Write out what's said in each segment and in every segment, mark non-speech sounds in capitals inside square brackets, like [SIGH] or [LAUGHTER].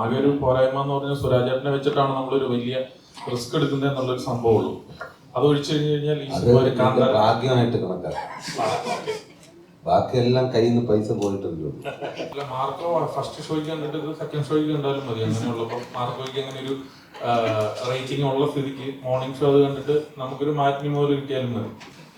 ആകെ ഒരു പോരായ്മ എന്ന് പറഞ്ഞാൽ സുരാജേട്ടനെ വെച്ചിട്ടാണ് നമ്മളൊരു വലിയ റിസ്ക് എടുക്കുന്നത് എന്നുള്ളൊരു സംഭവമുള്ളൂ. അത് ഒഴിച്ചു കഴിഞ്ഞു കഴിഞ്ഞാൽ ഭാഗ്യമായിട്ട് കണക്കാക്കാം. ബാക്കിയെല്ലാം കയ്യിൽ നിന്ന് പൈസ പോയിട്ടുണ്ട് അല്ല, മാർക്കോ ഫസ്റ്റ് ഷോയ്ക്ക് കണ്ടിട്ട് ഇത് സെക്കൻഡ് ഷോയ്ക്ക് കണ്ടാലും മതി. അങ്ങനെയുള്ളപ്പോൾ മാർക്കോയ്ക്ക് അങ്ങനെ ഒരു റേറ്റിംഗ് ഉള്ള സ്ഥിതിക്ക് മോർണിംഗ് ഷോ അത് കണ്ടിട്ട് നമുക്കൊരു മാറ്റിനി പോലെ കിട്ടിയാലും മതി.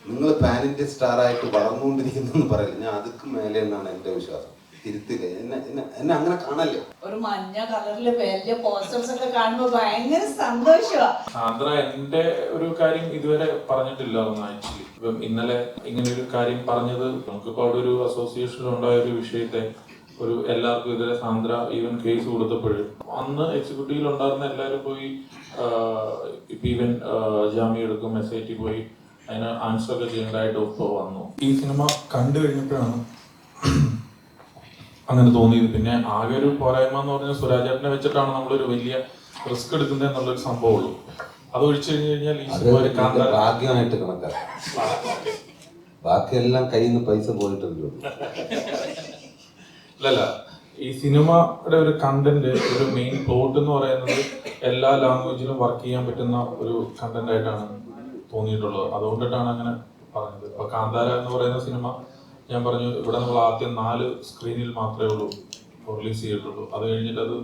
നിങ്ങൾ പാൻ ഇന്ത്യ സ്റ്റാർ ആയിട്ട് വളർന്നുകൊണ്ടിരിക്കുന്നു പറയില്ല? ഞാൻ അതുക്ക് മേലെ എന്നാണ് എന്റെ വിശ്വാസം? തിരുത്തില്ല? എന്നെ എന്നെ എന്നെ അങ്ങനെ കാണല്ലേ? ഒരു മഞ്ഞ കളറിൽ വലിയ പോസ്റ്റേഴ്സ് ഒക്കെ കാണുമ്പോ ഭയങ്കര സന്തോഷമാ സാന്ദ്ര എന്റെ ഒരു കാര്യം ഇതുവരെ പറഞ്ഞിട്ടില്ല ഒന്ന് ആക്ച്വലി. ഇപ്പം ഇന്നലെ ഇങ്ങനെ ഒരു കാര്യം പറഞ്ഞത് നമുക്കിപ്പോ അവിടെ ഒരു അസോസിയേഷൻ ഉണ്ടായ ഒരു വിഷയത്തെ ഒരു എല്ലാവർക്കും എതിരെ സാന്ദ്ര ഈവൻ കേസ് കൊടുത്തപ്പോഴും അന്ന് എക്സിക്യൂട്ടീവിൽ ഉണ്ടായിരുന്ന എല്ലാവരും പോയി ഇപ്പൊ ഈവൻ ജാമ്യം എടുക്കും എസ് ഐ ടി പോയി അതിന് ആൻസർ ഒക്കെ ചെയ്യേണ്ടതായിട്ട് ഒപ്പ് വന്നു. ഈ സിനിമ കണ്ടു കഴിഞ്ഞപ്പോഴാണ് അങ്ങനെ തോന്നിയത്. പിന്നെ ആകെ ഒരു പോരായ്മ എന്ന് പറഞ്ഞാൽ സുരാജേട്ടനെ വെച്ചിട്ടാണ് നമ്മളൊരു വലിയ റിസ്ക് എടുക്കുന്നത് എന്നുള്ളൊരു സംഭവമുള്ളൂ. അത് ഒഴിച്ചു കഴിഞ്ഞു കഴിഞ്ഞാൽ ഈ ഭാഗ്യമായിട്ട് കണക്കാക്കാം. ബാക്കിയെല്ലാം കയ്യിൽ നിന്ന് പൈസ പോയിട്ടുണ്ട് അല്ലല്ല ഈ സിനിമയുടെ ഒരു കണ്ടന്റ് ഒരു മെയിൻ പ്ലോട്ട് എന്ന് പറയുന്നത് എല്ലാ ലാംഗ്വേജിലും വർക്ക് ചെയ്യാൻ പറ്റുന്ന ഒരു കണ്ടന്റ് ആയിട്ടാണ് തോന്നിയിട്ടുള്ളത്. അതുകൊണ്ടിട്ടാണ് അങ്ങനെ പറഞ്ഞത്. ഇപ്പൊ കാന്താര എന്ന് പറയുന്ന സിനിമ ഞാൻ പറഞ്ഞു ഇവിടെ നമ്മൾ ആദ്യം നാല് സ്ക്രീനിൽ മാത്രമേ ഉള്ളൂ. റിലീസ് ചെയ്തിട്ടുള്ളൂ. അത് കഴിഞ്ഞിട്ട് അത്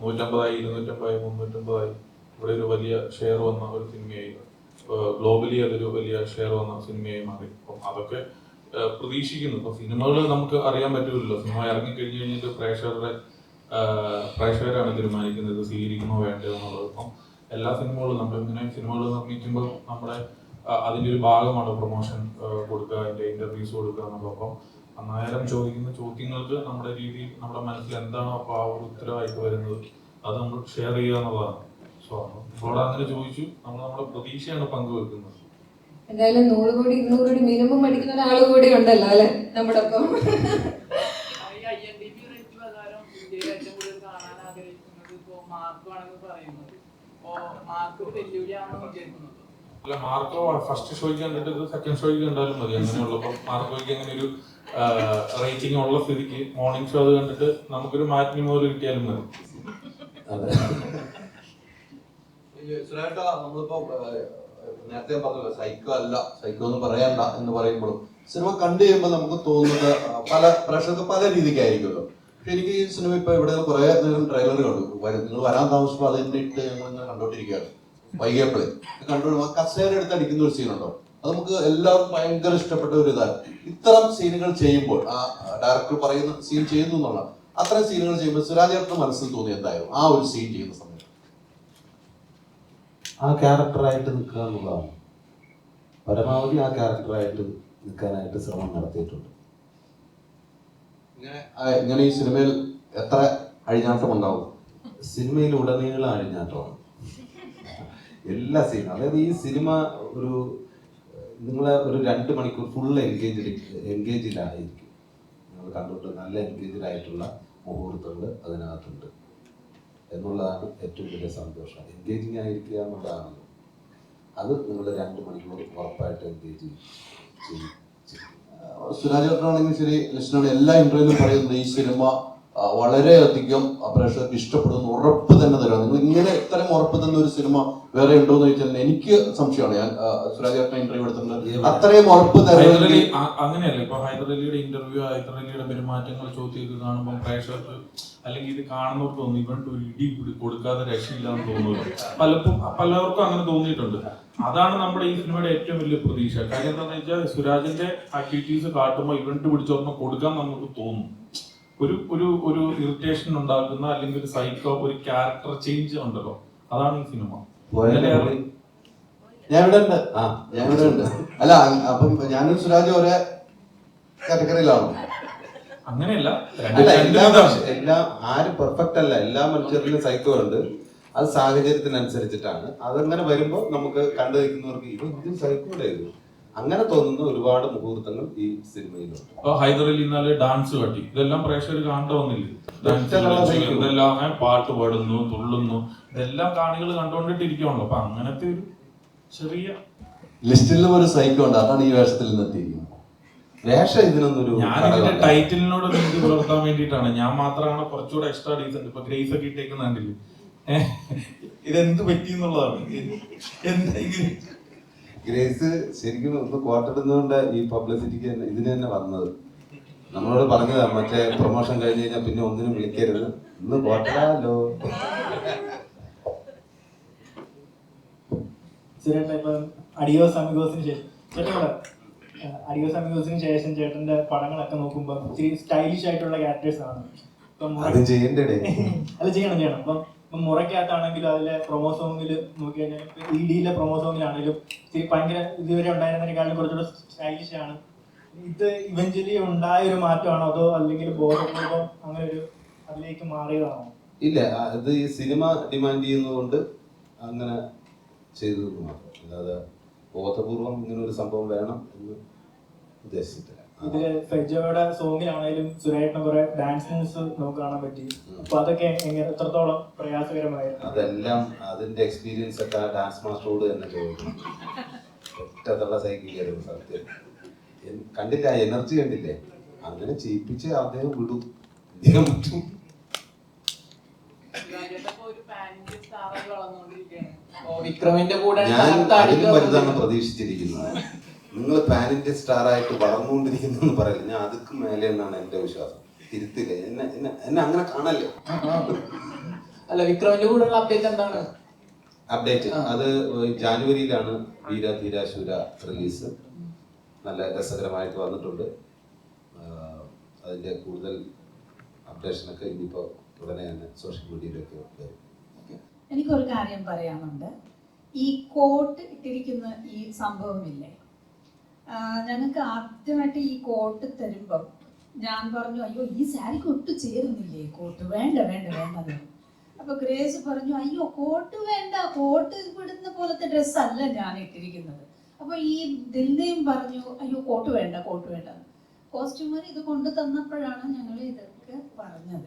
നൂറ്റമ്പതായി ഇരുന്നൂറ്റമ്പതായി മുന്നൂറ്റമ്പതായി. ഇവിടെ ഒരു വലിയ ഷെയർ വന്ന ഒരു സിനിമയായി ഗ്ലോബലി അതൊരു വലിയ ഷെയർ വന്ന സിനിമയായി മാറി. അപ്പം അതൊക്കെ പ്രതീക്ഷിക്കുന്നു. ഇപ്പൊ സിനിമകൾ നമുക്ക് അറിയാൻ പറ്റില്ലല്ലോ സിനിമ ഇറങ്ങി കഴിഞ്ഞു കഴിഞ്ഞിട്ട് പ്രേക്ഷകരുടെ പ്രേക്ഷകരാണ് തീരുമാനിക്കുന്നത്. സ്വീകരിക്കണോ വേണ്ടത് എന്നുള്ളത്. അപ്പം എല്ലാ സിനിമകളും നമ്മൾ ഇങ്ങനെ സിനിമകൾ നിർമ്മിക്കുമ്പോൾ നമ്മുടെ ആഹ് അതിന്റെ ഒരു ഭാഗമാണ് പ്രൊമോഷൻ കൊടുക്കുക അതിന്റെ ഇന്റർവ്യൂസ് കൊടുക്കുക എന്നുള്ളപ്പം അന്നേരം ചോദിക്കുന്ന ചോദ്യങ്ങൾക്ക് നമ്മുടെ രീതി നമ്മുടെ മനസ്സിൽ എന്താണോ അപ്പോൾ ആ ഒരു ഉത്തരവായിട്ട് വരുന്നത് അത് നമ്മൾ ഷെയർ ചെയ്യുക എന്നുള്ളതാണ്. സോ ഇപ്പോൾ അങ്ങനെ ചോദിച്ചു നമ്മൾ നമ്മുടെ പ്രതീക്ഷയാണ് പങ്കുവെക്കുന്നത്. എന്തായാലും നൂറ് കോടി ഇരുന്നൂറ് കോടി മിനിമം പഠിക്കുന്ന ഒരാൾ കൂടി ഉണ്ടല്ലോ അല്ലെ നമ്മുടെ ഒപ്പം മാർക്ക് ആണെന്ന് പറയുന്നത്. മാർക്ക് വെല്ലുവിളിയാണെന്ന് വിചാരിക്കുന്നത് അല്ല മാർക്കോ ഫസ്റ്റ് ഷോയ്ക്ക് കണ്ടിട്ട് സെക്കൻഡ് ഷോയ്ക്ക് കണ്ടാലും മതി. അങ്ങനെയുള്ളപ്പോൾ മാർക്കോയ്ക്ക് അങ്ങനെ ഒരു റേറ്റിംഗ് ഉള്ള സ്ഥിതിക്ക് മോർണിംഗ് ഷോ അത് കണ്ടിട്ട് നമുക്കൊരു മാറ്റിനി മുതൽ കിട്ടിയാലും മതി. അതെ. നമ്മളിപ്പോ നേരത്തെ പറഞ്ഞല്ലോ സൈക്കോ അല്ല സൈക്കോ എന്ന് പറയണ്ട എന്ന് പറയുമ്പോഴും സിനിമ കണ്ടു കഴിയുമ്പോൾ നമുക്ക് തോന്നുന്നത് പല പ്രേക്ഷകർക്ക് പല രീതിക്കായിരിക്കുമല്ലോ. പക്ഷെ എനിക്ക് ഈ സിനിമ ഇപ്പൊ ഇവിടെ കുറെ നേരം ട്രെയിലർ കണ്ടു. നിങ്ങൾ വരാൻ താമസിച്ചപ്പോൾ അതിന്റെ ഇട്ട് ഞങ്ങൾ ഇങ്ങനെ കണ്ടോണ്ടിരിക്കുകയാണ്. വൈകിയപ്പോഴേ. കണ്ടു കസേര എടുത്ത് അടിക്കുന്ന ഒരു സീനുണ്ടോ അത് നമുക്ക് എല്ലാവർക്കും ഭയങ്കര ഇഷ്ടപ്പെട്ട ഒരു ഇതാണ്. ഇത്തരം സീനുകൾ ചെയ്യുമ്പോൾ ആ ഡയറക്ടർ പറയുന്ന സീൻ ചെയ്യുന്നു എന്നുള്ള അത്തരം സീനുകൾ ചെയ്യുമ്പോൾ സുരാജേട്ടന് മനസ്സിൽ തോന്നി എന്തായാലും ആ ഒരു സീൻ ചെയ്യുന്ന സമയത്ത് ആ ക്യാരക്ടറായിട്ട് നിൽക്കുക എന്നുള്ളതാണ്. പരമാവധി ആ ക്യാരക്ടറായിട്ട് നിൽക്കാനായിട്ട് ശ്രമം നടത്തിയിട്ടുണ്ട്. ഇങ്ങനെ ഈ സിനിമയിൽ എത്ര അഴിഞ്ഞാട്ടം ഉണ്ടാവും? സിനിമയിൽ ഉടനീളം അഴിഞ്ഞാട്ടമാണ്. എല്ലാ സീനും അതായത് ഈ സിനിമ ഒരു നിങ്ങളെ ഒരു രണ്ട് മണിക്കൂർ ഫുൾ എൻഗേജ് എൻഗേജിലായിരിക്കും നിങ്ങൾ കണ്ടിട്ട് നല്ല എൻഗേജ്ഡ് ആയിട്ടുള്ള മുഹൂർത്തങ്ങൾ അതിനകത്തുണ്ട്. എന്നുള്ളതാണ് ഏറ്റവും വലിയ സന്തോഷം. എൻഗേജിങ് ആയിരിക്കുക എന്നുള്ളതാണല്ലോ. അത് നിങ്ങൾ രണ്ട് മണിക്കൂർ ഉറപ്പായിട്ട് എൻഗേജ് ചെയ്യും സുരാജ് സുരാജേട്ടനാണെങ്കിൽ ശരി ലക്ഷ്മണ എല്ലാ ഇന്റർവ്യൂവിലും പറയുന്നത് ഈ സിനിമ വളരെയധികം പ്രേക്ഷകർക്ക് ഇഷ്ടപ്പെടുന്ന ഉറപ്പ് തന്നെ തരാം. നിങ്ങൾ ഇങ്ങനെ ഇത്തരം ഉറപ്പ് തന്ന ഒരു സിനിമ വേറെ ഉണ്ടോ എന്ന് ചോദിച്ചാൽ എനിക്ക് സംശയമാണ്. ഞാൻ സുരാജേട്ടനെ ഇന്റർവ്യൂ എടുത്തിട്ടുണ്ട്. അത്രയും ഉറപ്പ് തരാൻ അങ്ങനെയല്ല. ഇപ്പൊ ഹൈദരലിയുടെ ഇന്റർവ്യൂ ഹൈദരലിയുടെ പെരുമാറ്റങ്ങൾ ചോദ്യം കാണുമ്പോൾ പ്രേക്ഷകർക്ക് അല്ലെങ്കിൽ ഇത് കാണുന്നവർക്ക് തോന്നുന്നു ഇവർക്ക് ഒരു ഇടി കൊടുക്കാതെ രക്ഷയില്ല എന്ന് തോന്നുന്നു. പലപ്പോഴും പലർക്കും അങ്ങനെ തോന്നിയിട്ടുണ്ട്. അതാണ് നമ്മുടെ ഈ സിനിമയുടെ ഏറ്റവും വലിയ പ്രതീക്ഷ. കാര്യം എന്താണെന്ന് വെച്ചാൽ സുരാജിന്റെ ആക്ടിവിറ്റീസ് കാട്ടുമ്പോൾ ഇവന്റ് പിടിച്ചോർന്ന് കൊടുക്കാൻ നമുക്ക് തോന്നും. ഒരു ഒരു ഒരു ഇറിറ്റേഷൻ ഉണ്ടാക്കുന്ന അല്ലെങ്കിൽ ഒരു സൈക്കോ ഒരു ക്യാരക്ടർ ചേഞ്ച് ഉണ്ടല്ലോ. അതാണ് ഈ സിനിമ ഇന്നലെ പോയാൽ ഞാൻ ഇവിടെ ഉണ്ട് ആ ഞാൻ ഇവിടെ ഉണ്ട് അല്ല അ- അപ്പം ഞാനും സുരാജ് ഒരേ കാറ്റഗറിയിലാണോ അങ്ങനെയല്ല. അല്ല എല്ലാ. എല്ലാ ആരും പെർഫെക്റ്റ് അല്ല. എല്ലാ മനുഷ്യരിലും സൈക്കോ ഉണ്ട്. അത് സാഹചര്യത്തിനനുസരിച്ചിട്ടാണ്. അതങ്ങനെ വരുമ്പോൾ നമുക്ക് കണ്ടു നിൽക്കുന്നവർക്ക് ഇത് സൈക്കോ ഇത്? അങ്ങനെ തോന്നുന്ന ഒരുപാട് മുഹൂർത്തങ്ങൾ ഈ സിനിമയിലുണ്ട്. ഇപ്പൊ ഹൈദറിൽ ഇന്നലെ ഡാൻസ് കാട്ടി. ഇതെല്ലാം പ്രേക്ഷകർ കാണേണ്ട വന്നില്ലേ. ഇതെല്ലാം പാട്ട് പാടുന്നു തുള്ളുന്നു. ഇതെല്ലാം കാണികൾ കണ്ടുകൊണ്ടിട്ടിരിക്കുവാണല്ലോ. അപ്പൊ അങ്ങനത്തെ ഒരു ചെറിയ ലിസ്റ്റിലും ഒരു സൈക്കോ ഉണ്ട്. അതാണ് ഈ വേഷത്തിൽ നിന്ന് എത്തിയിരിക്കുന്നത്. വേഷം ഇതിനൊന്നും ഞാൻ ഇതിന്റെ ടൈറ്റിലിനോട് എനിക്ക് പുലർത്താൻ വേണ്ടിയിട്ടാണ്. ഞാൻ മാത്രമാണ് കുറച്ചുകൂടെ എക്സ്ട്രാ ഡീസന്റ് ഇപ്പൊ ഗ്രേസ് ഒക്കെ ഇട്ടേക്കുന്ന കണ്ടില്ലേ? ഏഹ്, ഇതെന്ത് പറ്റി എന്നുള്ളതാണ് എന്താ ഇങ്ങനെ ഗ്രേസ് ശരിക്കും ഒന്ന് കോട്ടിടുന്നതുകൊണ്ട് ഈ പബ്ലിസിറ്റിക്ക് തന്നെ ഇതിന് തന്നെ വന്നത്. നമ്മളോട് പറഞ്ഞതാ മറ്റേ പ്രൊമോഷൻ കഴിഞ്ഞ് കഴിഞ്ഞാൽ പിന്നെ ഒന്നിനും വിളിക്കരുത്. ഇന്ന് കോട്ടടാലോ അടിയോ ഇപ്പം അഡിയോസ് അമിഗോസിന് ശേഷം അടിയോ അഡിയോസ് അമിഗോസിന് ശേഷം ചേട്ടന്റെ പടങ്ങളൊക്കെ നോക്കുമ്പോൾ ഇത്തിരി സ്റ്റൈലിഷ് ആയിട്ടുള്ള ക്യാരക്ടേഴ്സ് ആണ്. അപ്പം അത് ചെയ്യണ്ടേ [LAUGHS] അത് ചെയ്യണം ചെയ്യണം. ഇപ്പം ഇപ്പം മുറയ്ക്കകത്താണെങ്കിലും അതിലെ പ്രൊമോസോമിൽ നോക്കി കഴിഞ്ഞാൽ ഇ ഡിയിലെ പ്രൊമോസോമിലാണെങ്കിലും ഇത്തിരി ഭയങ്കര ഇതുവരെ ഉണ്ടായിരുന്നതിനേക്കാളും കുറച്ചുകൂടെ സ്റ്റൈലിഷ് ആണ്. ഇത് ഇവഞ്ചലി ഉണ്ടായ ഒരു മാറ്റമാണോ അതോ അല്ലെങ്കിൽ ബോധപൂർവം അങ്ങനെ ഒരു അതിലേക്ക് മാറിയതാണോ? ഇല്ല അത് ഈ സിനിമ ഡിമാൻഡ് ചെയ്യുന്നതുകൊണ്ട് അങ്ങനെ ചെയ്തത് മാത്രം. അല്ലാതെ ബോധപൂർവം ഇങ്ങനെ ഒരു സംഭവം വേണം എന്ന് ഉദ്ദേശിച്ചിട്ടില്ല. ഇതിൽ ഫെജോയുടെ സോങ്ങിലാണെങ്കിലും സുരേഷിന് കുറെ ഡാൻസ് മൂവ്സ് നമുക്ക് കാണാൻ പറ്റി. അപ്പൊ അതൊക്കെ എങ്ങനെ എത്രത്തോളം പ്രയാസകരമായിരുന്നു? അതെല്ലാം അതിന്റെ എക്സ്പീരിയൻസ് ഒക്കെ ആ ഡാൻസ് മാസ്റ്ററോട് തന്നെ ചോദിക്കണം ഒറ്റത്തുള്ള സൈക്കിൾ സത്യം. കണ്ടില്ല എനർജി കണ്ടില്ലേ? അങ്ങനെ ചെയ്യിപ്പിച്ച് അദ്ദേഹം വിടും. അദ്ദേഹം പറ്റും വിക്രമിന്റെ കൂടെ ഞാൻ അതിലും വലുതാണ് പ്രതീക്ഷിച്ചിരിക്കുന്നത്. നിങ്ങൾ പാനിന്റെ സ്റ്റാർ ആയിട്ട് വളർന്നുകൊണ്ടിരിക്കുന്നു എന്ന് പറയില്ല? ഞാൻ അതുക്ക് മേലെ എന്നാണ് എന്റെ വിശ്വാസം. തിരുത്തില്ല? എന്നെ എന്നെ എന്നെ അങ്ങനെ കാണല്ലേ? അല്ല വിക്രമിന്റെ കൂടെയുള്ള അപ്ഡേറ്റ് എന്താണ്? അപ്ഡേറ്റ് അത് ജാനുവരിയിലാണ് വീര ധീര ശൂര റിലീസ് നല്ല രസകരമായിട്ട് വന്നിട്ടുണ്ട്. അതിന്റെ കൂടുതൽ അപ്ഡേഷനൊക്കെ ഇനിയിപ്പോൾ ഉടനെ തന്നെ സോഷ്യൽ മീഡിയയിലൊക്കെ വരും. എനിക്കൊരു കാര്യം പറയാനുണ്ട്. ഈ കോട്ട് ഇട്ടിരിക്കുന്ന ഈ സംഭവമില്ലേ? ഞങ്ങൾക്ക് ആദ്യമായിട്ട് ഈ കോട്ട് തരുമ്പം ഞാൻ പറഞ്ഞു അയ്യോ ഈ സാരിക്ക് ഒട്ടും ചേരുന്നില്ലേ? കോട്ട് വേണ്ട വേണ്ട വേണ്ട എന്ന്." അപ്പൊ ഗ്രേസ് പറഞ്ഞു അയ്യോ കോട്ട് വേണ്ട കോട്ട് ഇവിടുന്ന പോലത്തെ ഡ്രസ്സ് അല്ല ഞാൻ ഇട്ടിരിക്കുന്നത്. അപ്പൊ ഈ ദിൽനയും പറഞ്ഞു അയ്യോ കോട്ട് വേണ്ട കോട്ട് വേണ്ട. കോസ്റ്റ്യൂമർ ഇത് കൊണ്ടു തന്നപ്പോഴാണ് ഞങ്ങൾ ഇതൊക്കെ പറഞ്ഞത്.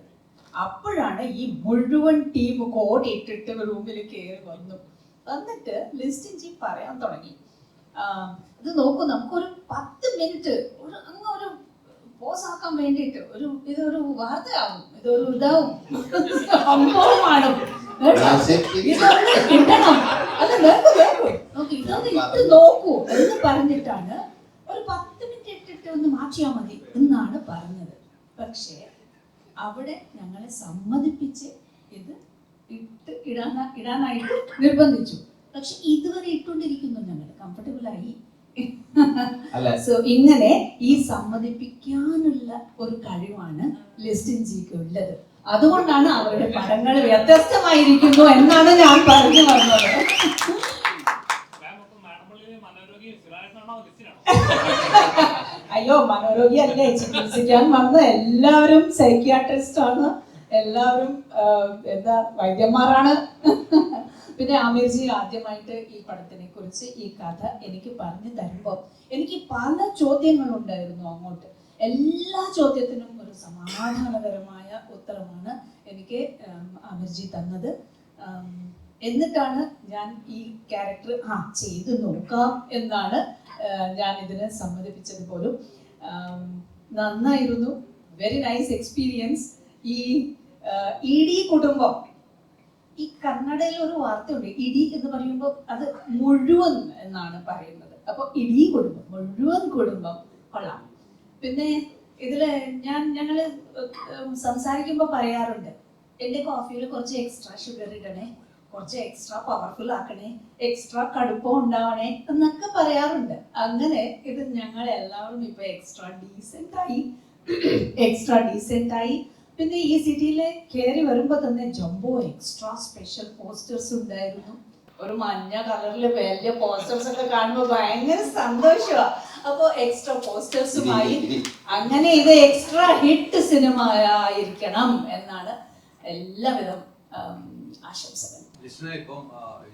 അപ്പോഴാണ് ഈ മുഴുവൻ ടീം കോട്ട് ഇട്ടിട്ട് റൂമിൽ കയറി വന്നു. വന്നിട്ട് ലിസ്റ്റിൻ ജി പറയാൻ തുടങ്ങി. ഇത് നോക്കൂ നമുക്കൊരു പത്ത് മിനിറ്റ് ഒരു അങ്ങ് ഒരു പോസ് ആക്കാൻ വേണ്ടിയിട്ട് ഒരു ഇതൊരു വാർത്തയാവും ഇതൊരു ഇതാവും സംഭവമാണ് കേട്ടോ? ഇതൊന്ന് ഇടണം അത് നോക്കൂ നോക്കൂ. നോക്കൂ ഇതൊന്ന് ഇട്ട് നോക്കൂ എന്ന് പറഞ്ഞിട്ടാണ് ഒരു പത്ത് മിനിറ്റ് ഇട്ടിട്ട് ഒന്ന് മാറ്റിയാൽ മതി എന്നാണ് പറഞ്ഞത്. പക്ഷേ അവിടെ ഞങ്ങളെ സമ്മതിപ്പിച്ച് ഇത് ഇട്ട് ഇടാന ഇടാനായിട്ട് നിർബന്ധിച്ചു. പക്ഷെ ഇതുവരെ ഇട്ടുകൊണ്ടിരിക്കുന്നു ഞങ്ങൾ. കംഫർട്ടബിൾ ആയി. അല്ല? സോ ഇങ്ങനെ ഈ സമ്മതിപ്പിക്കാനുള്ള ഒരു കഴിവാണ് ലിസ്റ്റിൻ ജിക്ക് ഉള്ളത്. അതുകൊണ്ടാണ് അവരുടെ പടങ്ങൾ വ്യത്യസ്തമായിരിക്കുന്നു എന്നാണ് ഞാൻ പറഞ്ഞു വന്നത്. അയ്യോ മനോരോഗി അല്ലേ? ചികിത്സിക്കാൻ വന്ന എല്ലാവരും സൈക്യാട്രിസ്റ്റ് ആണ്. എല്ലാവരും എന്താ വൈദ്യന്മാരാണ്. പിന്നെ ആമിർജി ആദ്യമായിട്ട് ഈ പടത്തിനെ കുറിച്ച് ഈ കഥ എനിക്ക് പറഞ്ഞു തരുമ്പോൾ എനിക്ക് പല ചോദ്യങ്ങളുണ്ടായിരുന്നു അങ്ങോട്ട്. എല്ലാ ചോദ്യത്തിനും ഒരു സമാധാനപരമായ ഉത്തരമാണ് എനിക്ക് അമീർജി തന്നത്. എന്നിട്ടാണ് ഞാൻ ഈ ക്യാരക്ടർ ആ ചെയ്ത് നോക്കാം എന്നാണ് ഞാൻ ഇതിനെ സമ്മതിപ്പിച്ചത് പോലും. നന്നായിരുന്നു. വെരി നൈസ് എക്സ്പീരിയൻസ് ഈ ഇ ഡി കുടുംബം ഈ കന്നഡയിൽ ഒരു വാർത്തയുണ്ട് ഇടി എന്ന് പറയുമ്പോൾ അത് മുഴുവൻ എന്നാണ് പറയുന്നത്. അപ്പൊ ഇടി കുടുംബം മുഴുവൻ കുടുംബം കൊള്ളാം. പിന്നെ ഇതിൽ ഞാൻ ഞങ്ങൾ ഉം സംസാരിക്കുമ്പോൾ പറയാറുണ്ട് എന്റെ കോഫിയിൽ കുറച്ച് എക്സ്ട്രാ ഷുഗർ ഇടണേ കുറച്ച് എക്സ്ട്രാ പവർഫുൾ ആക്കണേ എക്സ്ട്രാ കടുപ്പം ഉണ്ടാവണേ എന്നൊക്കെ പറയാറുണ്ട്. അങ്ങനെ ഇത് ഞങ്ങൾ എല്ലാവരും ഇപ്പൊ എക്സ്ട്രാ ഡീസെന്റ് ആയി എക്സ്ട്രാ ഡീസെന്റ് ആയി പിന്നെ ഈ സിറ്റിയിലെ കയറി വരുമ്പോ തന്നെ ജംബോ എക്സ്ട്രാ സ്പെഷ്യൽ പോസ്റ്റേഴ്സ് ഉണ്ടായിരുന്നു. ഒരു മഞ്ഞ കളറിൽ വലിയ പോസ്റ്റേഴ്സ് ഒക്കെ കാണുമ്പോൾ ഭയങ്കര സന്തോഷമാ അപ്പൊ എക്സ്ട്രാ പോസ്റ്റേഴ്സുമായി അങ്ങനെ ഇത് എക്സ്ട്രാ ഹിറ്റ് സിനിമ ആയിരിക്കണം എന്നാണ് എല്ലാവിധം ആശംസകൾ. ലിസ്റ്റിനെ ഇപ്പം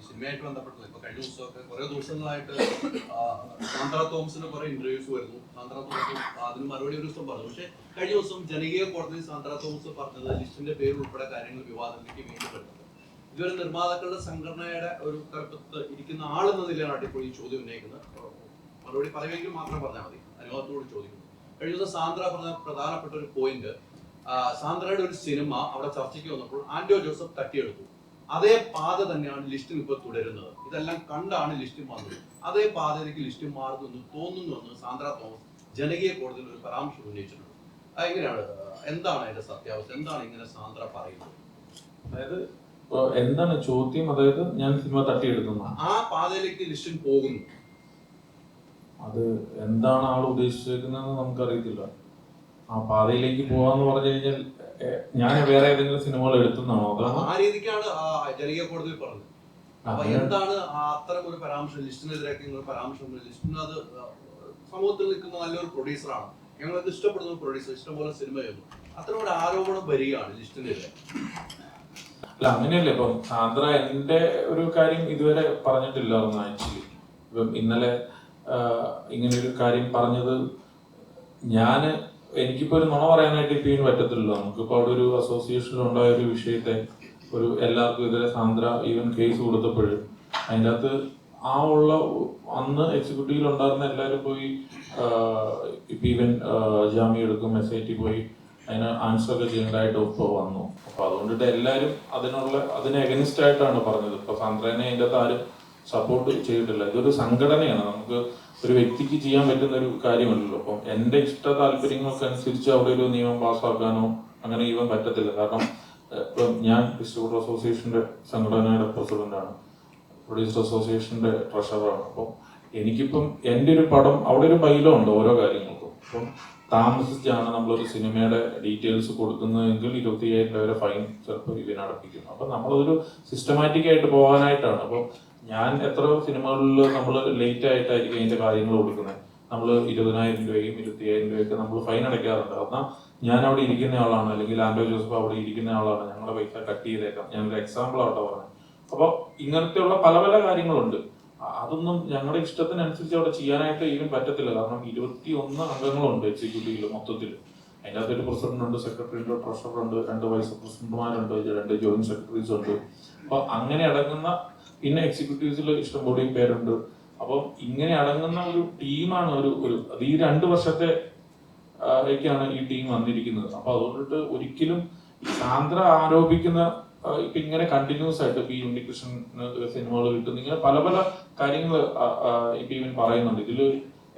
സിനിമയായിട്ട് ബന്ധപ്പെട്ടത് ഇപ്പൊ കഴിഞ്ഞ ദിവസമൊക്കെ കുറെ ദിവസങ്ങളായിട്ട് സാന്ദ്ര തോമസിന്റെ കുറെ ഇന്റർവ്യൂസ് വരുന്നു. സാന്ദ്ര തോമസ് അതിന് മറുപടി ഒരു ദിവസം പറഞ്ഞു. പക്ഷെ കഴിഞ്ഞ ദിവസം ജനകീയ കോടതി സാന്ദ്ര തോമസ് പറഞ്ഞത് ലിസ്റ്റിന്റെ പേര് ഉൾപ്പെടെ കാര്യങ്ങൾ വിവാദത്തിലേക്ക് വീണ്ടും വരുന്നത് ഇതുവരെ നിർമ്മാതാക്കളുടെ സംഘടനയുടെ ഒരു തലപ്പത്ത് ഇരിക്കുന്ന ആളെന്ന നിലയിലാണ് ഇപ്പോൾ ഈ ചോദ്യം ഉന്നയിക്കുന്നത്. മറുപടി പറയുമെങ്കിൽ മാത്രം പറഞ്ഞാൽ മതി. അനുഭവത്തോട് ചോദിക്കുന്നു. കഴിഞ്ഞ ദിവസം സാന്ദ്ര പറഞ്ഞ പ്രധാനപ്പെട്ട ഒരു പോയിന്റ് സാന്ദ്രയുടെ ഒരു സിനിമ അവിടെ ചർച്ചയ്ക്ക് വന്നപ്പോൾ ആന്റോ ജോസഫ് തട്ടിയെടുത്തു. അതേ പാത തന്നെയാണ് ലിസ്റ്റിൽ ഇപ്പോൾ തുടരുന്നത്. ഇതെല്ലാം കണ്ടാണ് ലിസ്റ്റ് വന്നത് അതേ പാതയിലേക്ക് ലിസ്റ്റ് മാറുന്നു തോന്നുന്നു എന്ന് തോന്നുന്നുവെന്ന് സാന്ദ്ര തോമസ് ജനകീയ കോടതിയിൽ ഒരു പരാമർശം ഉന്നയിച്ചിട്ടുണ്ട്. എങ്ങനെയാണ്? എന്താണ് അതിന്റെ സത്യാവസ്ഥ? എന്താണ് ഇങ്ങനെ സാന്ദ്ര പറയുന്നത്? അതായത് ഇപ്പൊ എന്താണ് ചോദ്യം? അതായത് ഞാൻ സിനിമ തട്ടിയെടുക്കുന്നു. ആ പാതയിലേക്ക് ലിസ്റ്റിൽ പോകുന്നു. അത് എന്താണ് ആൾ ഉദ്ദേശിച്ചിരിക്കുന്നതെന്ന് നമുക്കറിയത്തില്ല. ആ പാതയിലേക്ക് പോവാന്ന് പറഞ്ഞു കഴിഞ്ഞാൽ ഞാൻ വേറെ ഏതെങ്കിലും സിനിമകൾ എടുത്തുന്നാണോ ആ രീതിക്കാണ് ആ ജനകീയ കോടതി പറഞ്ഞത്. അപ്പൊ എന്താണ് അത്തരം ഒരു പരാമർശം ലിസ്റ്റിനെതിരെ ഒരു പരാമർശം ലിസ്റ്റിന് അത് സമൂഹത്തിൽ നിൽക്കുന്ന നല്ലൊരു പ്രൊഡ്യൂസറാണ്. ഞങ്ങളത് ഇഷ്ടപ്പെടുന്ന പ്രൊഡ്യൂസർ ഇഷ്ടംപോലെ സിനിമ ചെയ്യുന്നു. അത്തരം ഒരു ആരോപണം വരികയാണ് ലിസ്റ്റിനെതിരെ. അല്ല അങ്ങനെയല്ലേ ഇപ്പം സാന്ദ്ര എന്റെ ഒരു കാര്യം ഇതുവരെ പറഞ്ഞിട്ടില്ലായിരുന്നു ആക്ച്വലി. ഇപ്പം ഇന്നലെ ഇങ്ങനെ ഒരു കാര്യം പറഞ്ഞത് ഞാൻ എനിക്കിപ്പോ ഒരു നുണ പറയാനായിട്ട് ഇപ്പൊ പറ്റത്തില്ലല്ലോ. പറ്റത്തില്ല നമുക്കിപ്പോ അവിടെ ഒരു അസോസിയേഷനിൽ ഉണ്ടായ ഒരു വിഷയത്തെ ഒരു എല്ലാവർക്കും എതിരെ സാന്ദ്ര ഈവൻ കേസ് കൊടുത്തപ്പോൾ അതിന്റെ അകത്ത് ആ ഉള്ള അന്ന് എക്സിക്യൂട്ടീവിൽ ഉണ്ടായിരുന്ന എല്ലാവരും പോയി ഇപ്പം ഈവൻ ജാമ്യം എടുക്കും എസ് ഐ ടി പോയി അതിന് ആൻസർ ഒക്കെ ചെയ്യേണ്ടതായിട്ട് ഇപ്പോൾ വന്നു. അപ്പൊ അതുകൊണ്ടിട്ട് എല്ലാവരും അതിനുള്ള അതിന് എഗനിസ്റ്റ് ആയിട്ടാണ് പറഞ്ഞത്. ഇപ്പൊ സാന്ദ്രനെ അതിന്റെ അകത്ത് ആരും സപ്പോർട്ട് ചെയ്തിട്ടില്ല. ഇതൊരു സംഘടനയാണ്. നമുക്ക് ഒരു വ്യക്തിക്ക് ചെയ്യാൻ പറ്റുന്ന ഒരു കാര്യമല്ലല്ലോ അപ്പം എന്റെ ഇഷ്ട താല്പര്യങ്ങൾക്ക് അനുസരിച്ച് അവിടെ ഒരു നിയമം പാസ്സാക്കാനോ അങ്ങനെ ഈവൻ പറ്റത്തില്ല. കാരണം ഇപ്പം ഞാൻ ഡിസ്ട്രിബ്യൂട്ടർ അസോസിയേഷന്റെ സംഘടനയുടെ പ്രസിഡന്റാണ് പ്രൊഡ്യൂസർ അസോസിയേഷന്റെ ട്രഷററാണ്. അപ്പം എനിക്കിപ്പം എന്റെ ഒരു പടം അവിടെ ഒരു ബൈലോ ഉണ്ട് ഓരോ കാര്യങ്ങൾക്കും. അപ്പം താമസിച്ചാണ് നമ്മളൊരു സിനിമയുടെ ഡീറ്റെയിൽസ് കൊടുക്കുന്നതെങ്കിൽ ഇരുപത്തി അയ്യായിരം രൂപ വരെ ഫൈൻ ചിലപ്പോൾ ഇതിന് അടപ്പിക്കുന്നു അപ്പം നമ്മളതൊരു സിസ്റ്റമാറ്റിക് ആയിട്ട് പോകാനായിട്ടാണ്. അപ്പം ഞാൻ എത്ര സിനിമകളിൽ നമ്മൾ ലേറ്റ് ആയിട്ടായിരിക്കും അതിന്റെ കാര്യങ്ങൾ കൊടുക്കുന്നത്. നമ്മൾ ഇരുപതിനായിരം രൂപയും ഇരുപത്തിയായിരം രൂപയൊക്കെ നമ്മൾ ഫൈൻ അടയ്ക്കാറുണ്ട്. അപ്പം ഞാൻ അവിടെ ഇരിക്കുന്ന ആളാണ് അല്ലെങ്കിൽ ആൻഡോ ജോസഫ് അവിടെ ഇരിക്കുന്ന ആളാണ് ഞങ്ങളുടെ പൈസ കട്ട് ചെയ്തേക്കാം. ഞാനൊരു എക്സാമ്പിൾ ആട്ടോ പറഞ്ഞത് അപ്പോൾ ഇങ്ങനത്തെയുള്ള പല പല കാര്യങ്ങളുണ്ട്. അതൊന്നും ഞങ്ങളുടെ ഇഷ്ടത്തിനനുസരിച്ച് അവിടെ ചെയ്യാനായിട്ട് ഇതിനും പറ്റത്തില്ല. കാരണം ഇരുപത്തി ഒന്ന് അംഗങ്ങളുണ്ട് എക്സിക്യൂട്ടീവിൽ മൊത്തത്തിൽ അതിന്റെ ഒരു പ്രസിഡന്റ് ഉണ്ട് സെക്രട്ടറി ഉണ്ട് ട്രഷറർ ഉണ്ട് രണ്ട് വൈസ് പ്രസിഡന്റുമാരുണ്ട് രണ്ട് ജോയിന്റ് സെക്രട്ടറീസ് ഉണ്ട് അപ്പോൾ അങ്ങനെ അടങ്ങുന്ന പിന്നെ എക്സിക്യൂട്ടീവ്സിൽ ഇഷ്ടംപോലെയും പേരുണ്ട്. അപ്പം ഇങ്ങനെ അടങ്ങുന്ന ഒരു ടീമാണ് ഒരു ഒരു അത് ഈ രണ്ട് വർഷത്തെ ാണ് ഈ ടീം വന്നിരിക്കുന്നത്. അപ്പൊ അതുകൊണ്ടിട്ട് ഒരിക്കലും സാന്ദ്ര ആരോപിക്കുന്ന ഇപ്പൊ ഇങ്ങനെ കണ്ടിന്യൂസ് ആയിട്ട് ഇപ്പൊ ഈ ഉണ്ണികൃഷ്ണൻ സിനിമകൾ കിട്ടുന്ന ഇങ്ങനെ പല പല കാര്യങ്ങൾ ഇപ്പൊ ഇവൻ പറയുന്നുണ്ട്. ഇതിൽ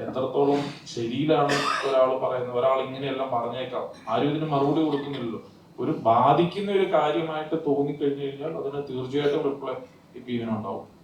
എത്രത്തോളം ശരിയിലാണ് ഒരാൾ പറയുന്നത്? ഒരാൾ ഇങ്ങനെയെല്ലാം പറഞ്ഞേക്കാം. ആരും ഇതിന് മറുപടി കൊടുക്കുന്നില്ലല്ലോ. ഒരു ബാധിക്കുന്ന ഒരു കാര്യമായിട്ട് തോന്നിക്കഴിഞ്ഞു കഴിഞ്ഞാൽ അതിന് തീർച്ചയായിട്ടും റിപ്ലൈ ഇപ്പൊ ഇവനുണ്ടാവും.